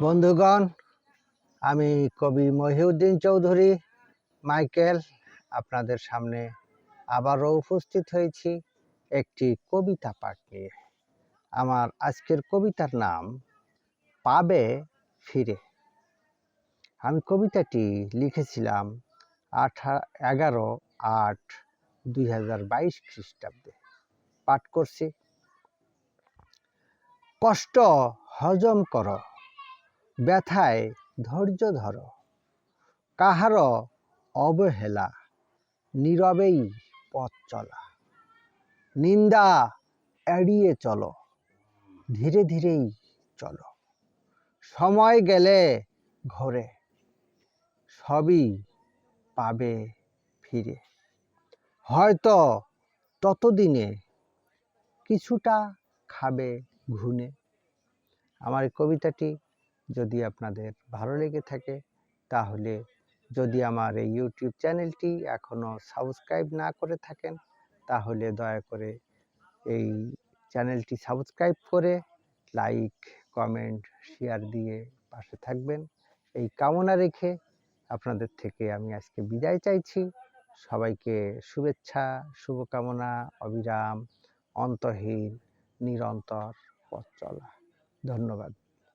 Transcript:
বন্ধুগণ, আমি কবি মহিউদ্দিন চৌধুরী, মাইকেল, আপনাদের সামনে আবারও উপস্থিত হয়েছি একটি কবিতা পাঠ নিয়ে। আমার আজকের কবিতার নাম, পাবে ফিরে। আমি কবিতাটি লিখেছিলাম আঠা, এগারো আট দুই হাজার বাইশ খ্রিস্টাব্দে। পাঠ করছি। কষ্ট হজম করো ব্যথায় ধৈর্য ধরো। কাহার অবহেলা নীরবেই পথ চলা। নিন্দা এড়িয়ে চলো, ধীরে ধীরেই চলো। সময় গেলে ঘরে, সবই পাবে ফিরে। হয়তো ততদিনে কিছুটা খাবে ঘুনে আমার কবিতাটি যদি আপনাদের ভালো লেগে থাকে, তাহলে যদি আমার এই ইউটিউব চ্যানেলটি এখনও সাবস্ক্রাইব না করে থাকেন, তাহলে দয়া করে এই চ্যানেলটি সাবস্ক্রাইব করে লাইক, কমেন্ট, শেয়ার দিয়ে পাশে থাকবেন। এই কামনা রেখে আপনাদের থেকে আমি আজকে বিদায় চাইছি। সবাইকে শুভেচ্ছা, শুভকামনা, অবিরাম, অন্তহীন, নিরন্তর পথ চলা। ধন্যবাদ।